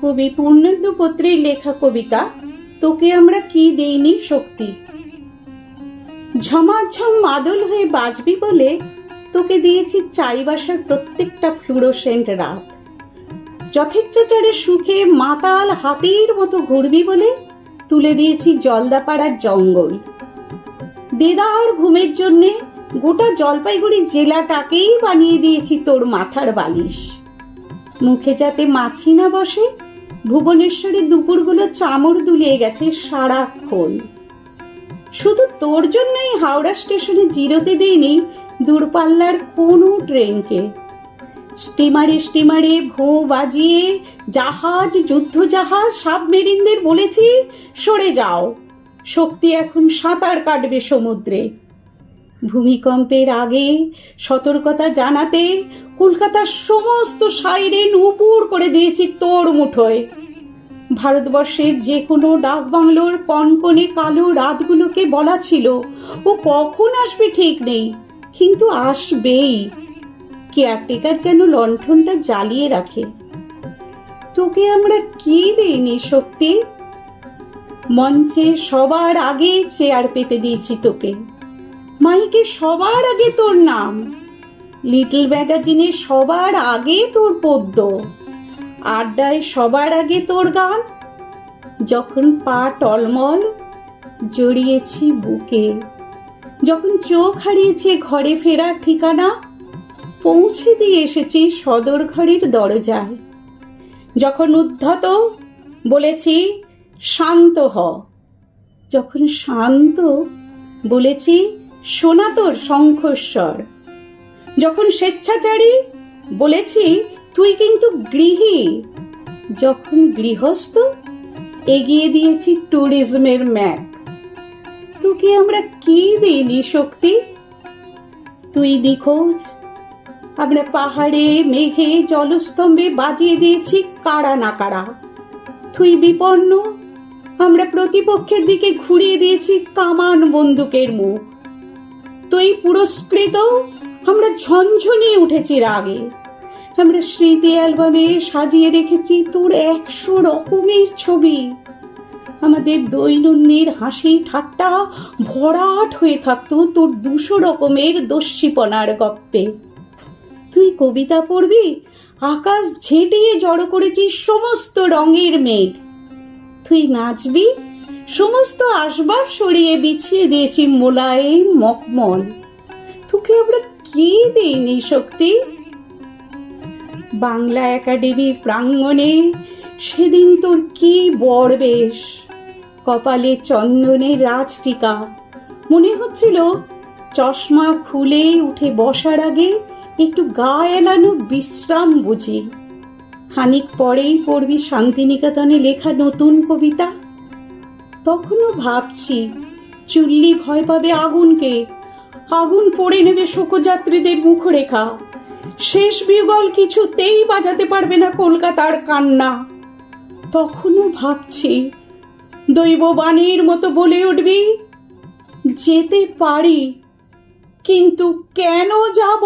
কবি পূর্ণেন্দু পত্রের লেখা কবিতা, তোকে আমরা কি দেইনি শক্তি? ঝমাঝম মাদল হয়ে বাজবি বলে তোকে দিয়েছি চাইবাসার প্রত্যেকটা ফ্লুরোসেন্ট রাত। যথেচ্ছাচারে সুখে মাতাল হাতির মতো ঘুরবি বলে তুলে দিয়েছি জলদাপাড়ার জঙ্গল। দেদার ঘুমের জন্যে গোটা জলপাইগুড়ি জেলাটাকেই বানিয়ে দিয়েছি তোর মাথার বালিশ। মুখে যাতে মাছি না বসে ভুবনেশ্বরের দুপুরগুলো চামড় দুলিয়ে গেছে সারাক্ষণ শুধু তোর জন্যই হাওড়া স্টেশনে জিরোতে দেয়নি দূরপাল্লার কোনো ট্রেনকে। স্টিমারে স্টিমারে ভো বাজিয়ে জাহাজ যুদ্ধ যুদ্ধজাহাজ সাবমেরিনদের বলেছি, সরে যাও। শক্তি এখন সাঁতার কাটবে সমুদ্রে। ভূমিকম্পের আগে সতর্কতা জানাতে কলকাতার সমস্ত সাইরেন উপুর করে দিয়েছি তোর মুঠোয়। ভারতবর্ষের যে কোনো ডাকবাংলোর কনকনে কালো রাতগুলোকে বলা ছিল, ও কখন আসবে ঠিক নেই, কিন্তু আসবেই। কেয়ারটেকার যেন লণ্ঠনটা জ্বালিয়ে রাখে। তোকে আমরা কি দিইনি শক্তি? মঞ্চে সবার আগে চেয়ার পেতে দিয়েছি তোকে। মাইকে সবার আগে তোর নাম। লিটল ম্যাগাজিনে সবার আগে তোর পদ্য। আড্ডায় সবার আগে তোর গান। যখন পা টলমল জড়িয়েছি বুকে। যখন চোখ হারিয়েছে ঘরে ফেরার ঠিকানা। পৌঁছে দিয়ে এসেছি সদর ঘরের দরজায়। যখন উদ্ধত বলেছি, শান্ত হ। যখন শান্ত বলেছি শোনা তোর শঙ্খস্বর। যখন স্বেচ্ছাচারী, বলেছি, তুই কিন্তু গৃহী। যখন গৃহস্থ, এগিয়ে দিয়েছি ট্যুরিজমের ম্যাপ। তোকে আমরা কি দিইনি, শক্তি? তুই নিখোঁজ। আমরা পাহাড়ে, মেঘে, জলস্তম্ভে বাজিয়ে দিয়েছি কারা না কারা তুই বিপন্ন। আমরা প্রতিপক্ষের দিকে ঘুরিয়ে দিয়েছি কামান বন্দুকের মুখ। তুই পুরস্কৃত। আমরা ঝনঝনিয়ে উঠেছি রাগে। আমরা স্মৃতি অ্যালবামে সাজিয়ে রেখেছি তোর একশো রকমের ছবি। আমাদের দৈনন্দিন হাসি ঠাট্টা ভরাট হয়ে থাকতো তোর দুশো রকমের দস্যিপনার গপ্পে। তুই কবিতা পড়বি, আকাশ ঝেঁটিয়ে জড়ো করেছিস সমস্ত রঙের মেঘ। তুই নাচবি সমস্ত আসবাব সরিয়ে বিছিয়ে দিয়েছি মোলায়েম মকমল। তোকে আমরা কি দিইনি শক্তি? বাংলা একাডেমির প্রাঙ্গণে সেদিন তোর কি বড়বেশ কপালে চন্দনের রাজটিকা। মনে হচ্ছিল চশমা খুলে উঠে বসার আগে একটু গা এলানো বিশ্রাম বুঝি। খানিক পরেই পড়বি শান্তিনিকেতনে লেখা নতুন কবিতা। তখনও ভাবছি, চুল্লি ভয় পাবে আগুনকে। আগুন পড়ে নেবে শোকযাত্রীদের মুখরেখা। শেষ বিগল কিছুতেই বাজাতে পারবে না কলকাতার কান্না। তখনও ভাবছি, দৈববাণীর মতো বলে উঠবি, যেতে পারি, কিন্তু কেন যাব?